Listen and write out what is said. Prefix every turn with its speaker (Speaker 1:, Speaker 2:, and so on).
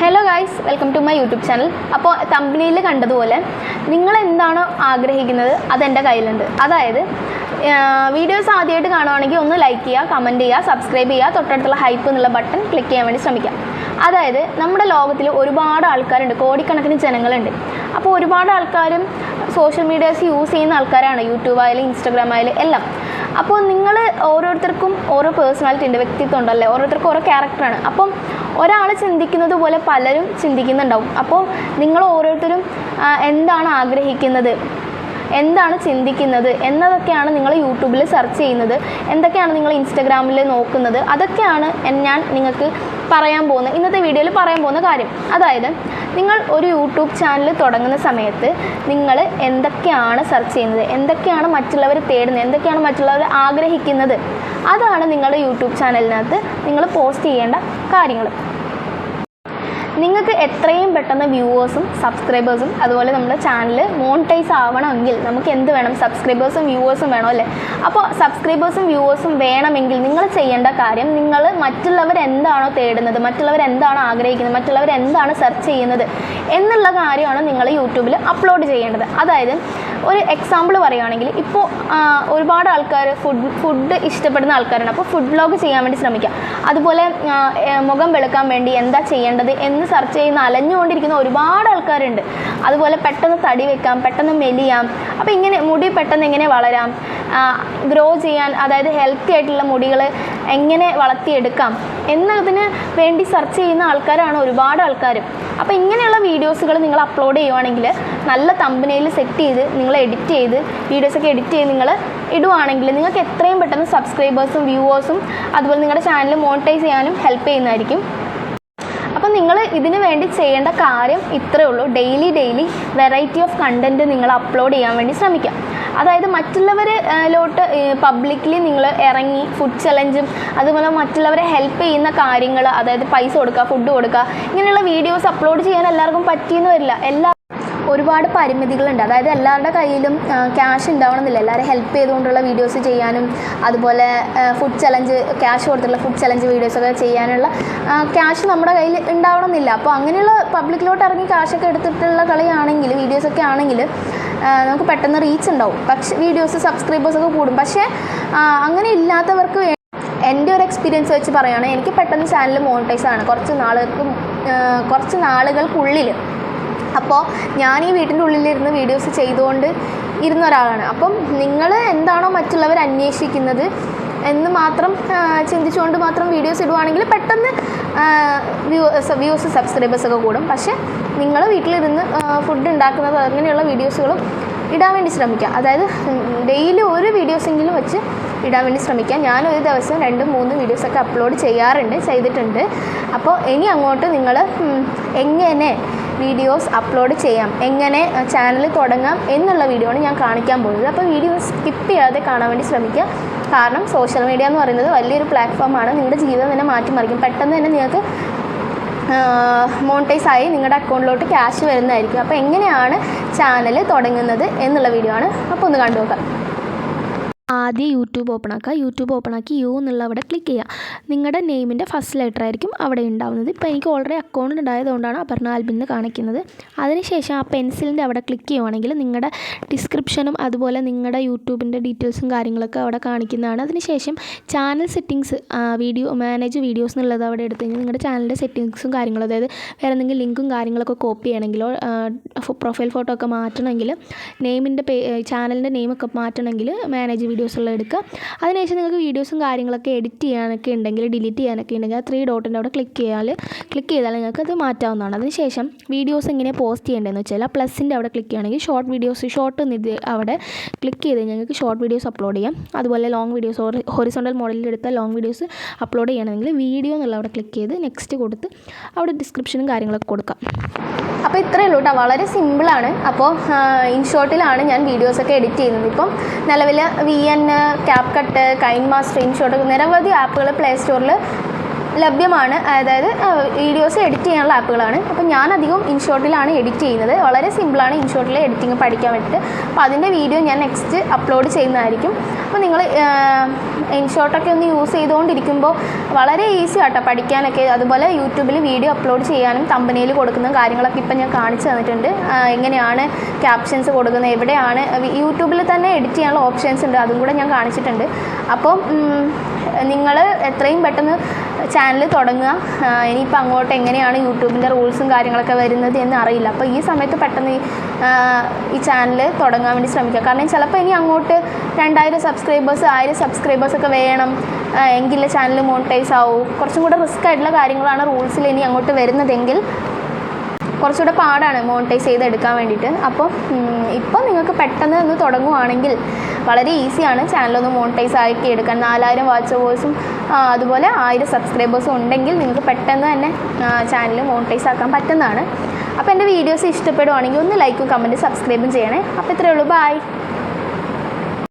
Speaker 1: Hello guys welcome to my YouTube channel അപ്പോൾ കമ്പനിയിൽ കണ്ടതുപോലെ നിങ്ങൾ എന്താണോ ആഗ്രഹിക്കുന്നത്? അതെന്റെ കയ്യിലുണ്ട്. അതായത് വീഡിയോസ് ആദ്യമായിട്ട് കാണുവാണെങ്കിൽ ഒന്ന് ലൈക്ക് ചെയ്യുക കമന്റ് ചെയ്യുക സബ്സ്ക്രൈബ് ചെയ്യുക തൊട്ടടുത്തുള്ള ഹൈപ്പ് എന്നുള്ള ബട്ടൺ ക്ലിക്ക് ചെയ്യാൻ വേണ്ടി ശ്രമിക്കാം. അതായത് നമ്മുടെ ലോകത്തിൽ ഒരുപാട് ആൾക്കാരുണ്ട് കോടിക്കണക്കിന് ജനങ്ങളുണ്ട്. അപ്പോൾ ഒരുപാട് ആൾക്കാരും സോഷ്യൽ മീഡിയാസ് യൂസ് ചെയ്യുന്ന ആൾക്കാരാണ് യൂട്യൂബ് ആയാലും ഇൻസ്റ്റാഗ്രാം ആയാലും എല്ലാം. അപ്പോൾ നിങ്ങൾ ഓരോരുത്തർക്കും ഓരോ പേഴ്സണാലിറ്റി ഉണ്ട് വ്യക്തിത്വം ഉണ്ടല്ലേ? ഓരോരുത്തർക്കും ഓരോ ക്യാരക്ടറാണ് അപ്പം ഒരാൾ ചിന്തിക്കുന്നത് പോലെ പലരും ചിന്തിക്കുന്നുണ്ടാവും. അപ്പോൾ നിങ്ങൾ ഓരോരുത്തരും എന്താണ് ആഗ്രഹിക്കുന്നത്? എന്താണ് ചിന്തിക്കുന്നത്? എന്നതൊക്കെയാണ് നിങ്ങൾ യൂട്യൂബിൽ സെർച്ച് ചെയ്യുന്നത്. എന്തൊക്കെയാണ് നിങ്ങൾ ഇൻസ്റ്റഗ്രാമിൽ നോക്കുന്നത്? അതൊക്കെയാണ് ഞാൻ നിങ്ങൾക്ക് പറയാൻ പോകുന്നത്. ഇന്നത്തെ വീഡിയോയിൽ പറയാൻ പോകുന്ന കാര്യം. അതായത് നിങ്ങൾ ഒരു യൂട്യൂബ് ചാനൽ തുടങ്ങുന്ന സമയത്ത് നിങ്ങൾ എന്തൊക്കെയാണ് സെർച്ച് ചെയ്യുന്നത്? എന്തൊക്കെയാണ് മറ്റുള്ളവർ തേടുന്നത്? എന്തൊക്കെയാണ് മറ്റുള്ളവർ ആഗ്രഹിക്കുന്നത്? അതാണ് നിങ്ങളുടെ യൂട്യൂബ് ചാനലിനകത്ത് നിങ്ങൾ പോസ്റ്റ് ചെയ്യേണ്ട കാര്യങ്ങൾ നിങ്ങൾക്ക് എത്രയും പെട്ടെന്ന് വ്യൂവേഴ്സും സബ്സ്ക്രൈബേഴ്സും അതുപോലെ നമ്മുടെ ചാനൽ മോണിറ്റൈസ് ആവണമെങ്കിൽ നമുക്ക് എന്ത് വേണം? സബ്സ്ക്രൈബേഴ്സും വ്യൂവേഴ്സും വേണം അല്ലേ? അപ്പോൾ സബ്സ്ക്രൈബേഴ്സും വ്യൂവേഴ്സും വേണമെങ്കിൽ നിങ്ങൾ ചെയ്യേണ്ട കാര്യം നിങ്ങൾ മറ്റുള്ളവർ എന്താണോ തേടുന്നത് മറ്റുള്ളവർ എന്താണോ ആഗ്രഹിക്കുന്നത് മറ്റുള്ളവർ എന്താണ് സെർച്ച് ചെയ്യുന്നത് എന്നുള്ള കാര്യമാണ് നിങ്ങൾ യൂട്യൂബിൽ അപ്ലോഡ് ചെയ്യേണ്ടത്. അതായത് ഒരു എക്സാമ്പിൾ പറയുകയാണെങ്കിൽ ഇപ്പോൾ ഒരുപാട് ആൾക്കാർ ഫുഡ് ഫുഡ് ഇഷ്ടപ്പെടുന്ന ആൾക്കാരാണ്. അപ്പോൾ ഫുഡ് ബ്ലോഗ് ചെയ്യാൻ വേണ്ടി ശ്രമിക്കുക. അതുപോലെ മുഖം വെളുക്കാൻ വേണ്ടി എന്താ ചെയ്യേണ്ടത് എന്ന് സെർച്ച് ചെയ്യുന്ന അലഞ്ഞുകൊണ്ടിരിക്കുന്ന ഒരുപാട് ആൾക്കാരുണ്ട്. അതുപോലെ പെട്ടെന്ന് തടി വെക്കാം പെട്ടെന്ന് മെലിയാം. അപ്പോൾ ഇങ്ങനെ മുടി പെട്ടെന്ന് എങ്ങനെ വളരാം? ഗ്രോ ചെയ്യാൻ അതായത് ഹെൽത്തി ആയിട്ടുള്ള മുടികൾ എങ്ങനെ വളർത്തിയെടുക്കാം എന്നതിന് വേണ്ടി സെർച്ച് ചെയ്യുന്ന ആൾക്കാരാണ് ഒരുപാട് ആൾക്കാർ അപ്പോൾ ഇങ്ങനെയുള്ള വീഡിയോസുകൾ നിങ്ങൾ അപ്ലോഡ് ചെയ്യുവാണെങ്കിൽ നല്ല തമ്പനയിൽ സെറ്റ് ചെയ്ത് നിങ്ങൾ എഡിറ്റ് ചെയ്ത് വീഡിയോസൊക്കെ എഡിറ്റ് ചെയ്ത് നിങ്ങൾ ഇടുവാണെങ്കിൽ നിങ്ങൾക്ക് എത്രയും പെട്ടെന്ന് സബ്സ്ക്രൈബേഴ്സും വ്യൂവേഴ്സും അതുപോലെ നിങ്ങളുടെ ചാനൽ മോണിറ്റൈസ് ചെയ്യാനും ഹെൽപ്പ് ചെയ്യുന്നതായിരിക്കും. നിങ്ങൾ ഇതിന് വേണ്ടി ചെയ്യേണ്ട കാര്യം ഇത്രയേ ഉള്ളൂ. Daily daily variety of content നിങ്ങൾ അപ്ലോഡ് ചെയ്യാൻ വേണ്ടി ശ്രമിക്കുക അതായത് മറ്റുള്ളവരിലോട്ട് പബ്ലിക്കലി നിങ്ങൾ ഇറങ്ങി ഫുഡ് ചലഞ്ചും അതുപോലെ മറ്റുള്ളവരെ ഹെൽപ്പ് ചെയ്യുന്ന കാര്യങ്ങൾ അതായത് പൈസ കൊടുക്കുക ഫുഡ് കൊടുക്കുക ഇങ്ങനെയുള്ള വീഡിയോസ് അപ്ലോഡ് ചെയ്യാൻ എല്ലാവർക്കും പറ്റിയെന്ന് വരില്ല. എല്ലാ ഒരുപാട് പരിമിതികളുണ്ട്. അതായത് എല്ലാവരുടെ കയ്യിലും ക്യാഷ് ഉണ്ടാവണമെന്നില്ല. എല്ലാവരും ഹെൽപ്പ് ചെയ്തുകൊണ്ടുള്ള വീഡിയോസ് ചെയ്യാനും അതുപോലെ ഫുഡ് ചലഞ്ച് ക്യാഷ് കൊടുത്തുള്ള ഫുഡ് ചലഞ്ച് വീഡിയോസൊക്കെ ചെയ്യാനുള്ള ക്യാഷ് നമ്മുടെ കയ്യിൽ ഉണ്ടാവണമെന്നില്ല. അപ്പോൾ അങ്ങനെയുള്ള പബ്ലിക്കിലോട്ട് ഇറങ്ങി ക്യാഷൊക്കെ എടുത്തിട്ടുള്ള കളിയാണെങ്കിൽ വീഡിയോസൊക്കെ ആണെങ്കിൽ നമുക്ക് പെട്ടെന്ന് റീച്ച് ഉണ്ടാവും. പക്ഷേ വീഡിയോസ് സബ്സ്ക്രൈബേഴ്സൊക്കെ കൂടും. പക്ഷേ അങ്ങനെ ഇല്ലാത്തവർക്ക് എന്റെ ഒരു എക്സ്പീരിയൻസ് വെച്ച് പറയുകയാണെങ്കിൽ എനിക്ക് പെട്ടെന്ന് ചാനൽ മോണിറ്റൈസ് ആണ്. കുറച്ച് നാളുകൾക്കും കുറച്ച് നാളുകൾക്കുള്ളിൽ അപ്പോൾ ഞാൻ ഈ വീട്ടിന്റെ ഉള്ളിലിരുന്ന് വീഡിയോസ് ചെയ്തുകൊണ്ട് ഇരുന്ന ഒരാളാണ്. അപ്പം നിങ്ങൾ എന്താണോ മറ്റുള്ളവർ അന്വേഷിക്കുന്നത് എന്ന് മാത്രം ചിന്തിച്ചുകൊണ്ട് മാത്രം വീഡിയോസ് ഇടുവാണെങ്കിൽ പെട്ടെന്ന് വ്യൂസ് വ്യൂസ് സബ്സ്ക്രൈബേഴ്സൊക്കെ കൂടും. പക്ഷേ നിങ്ങൾ വീട്ടിലിരുന്ന് ഫുഡ് ഉണ്ടാക്കുന്നത് അങ്ങനെയുള്ള വീഡിയോസുകളും ഇടാൻ വേണ്ടി ശ്രമിക്കുക. അതായത് ഡെയിലി ഒരു വീഡിയോസെങ്കിലും വെച്ച് ഇടാൻ വേണ്ടി ശ്രമിക്കുക. ഞാൻ ഒരു ദിവസം രണ്ട് മൂന്ന് വീഡിയോസൊക്കെ അപ്ലോഡ് ചെയ്യാറുണ്ട് ചെയ്തിട്ടുണ്ട്. അപ്പോൾ ഇനി അങ്ങോട്ട് നിങ്ങൾ എങ്ങനെ വീഡിയോസ് അപ്ലോഡ് ചെയ്യാം. എങ്ങനെ ചാനൽ തുടങ്ങാം എന്നുള്ള വീഡിയോ ആണ് ഞാൻ കാണിക്കാൻ പോകുന്നത്. അപ്പോൾ വീഡിയോ സ്കിപ്പ് ചെയ്യാതെ കാണാൻ വേണ്ടി ശ്രമിക്കുക. കാരണം സോഷ്യൽ മീഡിയ എന്ന് പറയുന്നത് വലിയൊരു പ്ലാറ്റ്ഫോമാണ് നിങ്ങളുടെ ജീവിതം തന്നെ മാറ്റിമറിക്കും. പെട്ടെന്ന് തന്നെ നിങ്ങൾക്ക് മോണിറ്റൈസ് ആയി നിങ്ങളുടെ അക്കൗണ്ടിലോട്ട് ക്യാഷ് വരുന്നതായിരിക്കും. അപ്പോൾ എങ്ങനെയാണ് ചാനൽ തുടങ്ങുന്നത് എന്നുള്ള വീഡിയോ ആണ്. അപ്പോൾ ഒന്ന് കണ്ടു നോക്കാം.
Speaker 2: ആദ്യം യൂട്യൂബ് ഓപ്പൺ ആക്കുക. യൂട്യൂബ് ഓപ്പൺ ആക്കി യു എന്നുള്ള അവിടെ ക്ലിക്ക് ചെയ്യുക. നിങ്ങളുടെ നെയിമിന്റെ ഫസ്റ്റ് ലെറ്റർ ആയിരിക്കും അവിടെ ഉണ്ടാവുന്നത്. ഇപ്പോൾ എനിക്ക് ഓൾറെഡി അക്കൗണ്ട് ഉണ്ടായതുകൊണ്ടാണ് അപർണ ആൽബിൻ എന്ന് കാണിക്കുന്നത്. അതിനുശേഷം ആ പെൻസിലിന്റെ അവിടെ ക്ലിക്ക് ചെയ്യുവാണെങ്കിൽ നിങ്ങളുടെ ഡിസ്ക്രിപ്ഷനും അതുപോലെ നിങ്ങളുടെ യൂട്യൂബിന്റെ ഡീറ്റെയിൽസും കാര്യങ്ങളൊക്കെ അവിടെ കാണിക്കുന്നതാണ്. അതിനുശേഷം channel settings video manage videos എന്നുള്ളത് അവിടെ എടുത്തു കഴിഞ്ഞാൽ നിങ്ങളുടെ ചാനലിന്റെ സെറ്റിങ്സും കാര്യങ്ങളും അതായത് വേറെ എന്തെങ്കിലും ലിങ്കും കാര്യങ്ങളൊക്കെ കോപ്പി ചെയ്യണമെങ്കിലോ പ്രൊഫൈൽ ഫോട്ടോ ഒക്കെ മാറ്റണമെങ്കിൽ നെയിമിന്റെ പേ ചാനലിന്റെ നെയിമൊക്കെ മാറ്റണമെങ്കിൽ മാനേജ് വീഡിയോസുള്ള എടുക്കുക. അതിനുശേഷം നിങ്ങൾക്ക് വീഡിയോസും കാര്യങ്ങളൊക്കെ എഡിറ്റ് ചെയ്യാനൊക്കെ ഉണ്ടെങ്കിൽ ഡിലീറ്റ് ചെയ്യാനൊക്കെ ഉണ്ടെങ്കിൽ ആ ത്രീ ഡോട്ടിന്റെ അവിടെ ക്ലിക്ക് ചെയ്യാൽ ക്ലിക്ക് ചെയ്താൽ നിങ്ങൾക്ക് അത് മാറ്റാവുന്നതാണ്. അതിനുശേഷം വീഡിയോസ് എങ്ങനെ പോസ്റ്റ് ചെയ്യേണ്ടതെന്ന് വെച്ചാൽ ആ പ്ലസിന്റെ അവിടെ ക്ലിക്ക് ചെയ്യുകയാണെങ്കിൽ ഷോർട്ട് വീഡിയോസ് ഷോർട്ട് നിധി അവിടെ ക്ലിക്ക് ചെയ്ത് ഞങ്ങൾക്ക് ഷോർട്ട് വീഡിയോസ് അപ്ലോഡ് ചെയ്യാം. അതുപോലെ ലോങ് വീഡിയോസ് ഹൊറിസോണ്ടൽ മോഡലിൽ എടുത്ത ലോങ് വീഡിയോസ് അപ്ലോഡ് ചെയ്യണമെങ്കിൽ വീഡിയോ എന്നുള്ള അവിടെ ക്ലിക്ക് ചെയ്ത് നെക്സ്റ്റ് കൊടുത്ത് അവിടെ ഡിസ്ക്രിപ്ഷനും കാര്യങ്ങളൊക്കെ കൊടുക്കാം.
Speaker 1: അപ്പോൾ ഇത്രയേ ഉള്ളൂ കേട്ടോ വളരെ സിമ്പിളാണ് അപ്പോൾ ഇൻഷോർട്ടിലാണ് ഞാൻ വീഡിയോസൊക്കെ എഡിറ്റ് ചെയ്യുന്നത്. ഇപ്പം നിലവിൽ V N CapCut KineMaster screenshot നിരവധി ആപ്പുകൾ പ്ലേ സ്റ്റോറിൽ ലഭ്യമാണ്. അതായത് വീഡിയോസ് എഡിറ്റ് ചെയ്യാനുള്ള ആപ്പുകളാണ്. അപ്പോൾ ഞാൻ അധികം ഇൻഷോട്ടിലാണ് എഡിറ്റ് ചെയ്യുന്നത്. വളരെ സിമ്പിളാണ് ഇൻഷോട്ടിലെ എഡിറ്റിംഗ് പഠിക്കാൻ വേണ്ടിയിട്ട് അപ്പോൾ അതിന്റെ വീഡിയോ ഞാൻ നെക്സ്റ്റ് അപ്ലോഡ് ചെയ്യുന്നതായിരിക്കും. അപ്പോൾ നിങ്ങൾ ഇൻഷോട്ടൊക്കെ ഒന്ന് യൂസ് ചെയ്തുകൊണ്ടിരിക്കുമ്പോൾ വളരെ ഈസി ആട്ടോ പഠിക്കാനൊക്കെ. അതുപോലെ യൂട്യൂബിൽ വീഡിയോ അപ്ലോഡ് ചെയ്യാനും തമ്പനയിൽ കൊടുക്കുന്ന കാര്യങ്ങളൊക്കെ ഇപ്പം ഞാൻ കാണിച്ചു തന്നിട്ടുണ്ട്. എങ്ങനെയാണ് ക്യാപ്ഷൻസ് കൊടുക്കുന്നത് എവിടെയാണ് യൂട്യൂബിൽ തന്നെ എഡിറ്റ് ചെയ്യാനുള്ള ഓപ്ഷൻസ് ഉണ്ട്. അതും കൂടെ ഞാൻ കാണിച്ചിട്ടുണ്ട്. അപ്പം നിങ്ങൾ എത്രയും പെട്ടെന്ന് ചാനൽ തുടങ്ങുക. ഇനിയിപ്പോൾ അങ്ങോട്ട് എങ്ങനെയാണ് യൂട്യൂബിന്റെ റൂൾസും കാര്യങ്ങളൊക്കെ വരുന്നത് എന്ന് അറിയില്ല. അപ്പോൾ ഈ സമയത്ത് പെട്ടെന്ന് ഈ, ചാനൽ തുടങ്ങാൻ വേണ്ടി ശ്രമിക്കുക. കാരണം ചിലപ്പോൾ ഇനി അങ്ങോട്ട് രണ്ടായിരം സബ്സ്ക്രൈബേഴ്സ് ആയിരം സബ്സ്ക്രൈബേഴ്സ് ഒക്കെ വേണം. എങ്കിലേ ചാനൽ മോണിറ്റൈസ് ആവും. കുറച്ചും കൂടെ റിസ്ക് ആയിട്ടുള്ള കാര്യങ്ങളാണ് റൂൾസിൽ ഇനി അങ്ങോട്ട് വരുന്നതെങ്കിൽ കുറച്ചുകൂടെ പാടാണ് മോണിറ്റൈസ് ചെയ്തെടുക്കാൻ വേണ്ടിയിട്ട്. അപ്പോൾ ഇപ്പോൾ നിങ്ങൾക്ക് പെട്ടെന്ന് ഒന്ന് തുടങ്ങുവാണെങ്കിൽ വളരെ ഈസിയാണ് ചാനലൊന്ന് മോണിറ്റൈസ് ആക്കി എടുക്കാൻ. നാലായിരം വാച്ച് അവേഴ്സും അതുപോലെ ആയിരം സബ്സ്ക്രൈബേഴ്സും ഉണ്ടെങ്കിൽ നിങ്ങൾക്ക് പെട്ടെന്ന് തന്നെ ചാനൽ മോണിറ്റൈസ് ആക്കാൻ പറ്റുന്നതാണ്. അപ്പോൾ എന്റെ വീഡിയോസ് ഇഷ്ടപ്പെടുവാണെങ്കിൽ ഒന്ന് ലൈക്കും കമന്റും സബ്സ്ക്രൈബും ചെയ്യണേ. അപ്പോൾ ഇത്രയേ ഉള്ളൂ. ബൈ.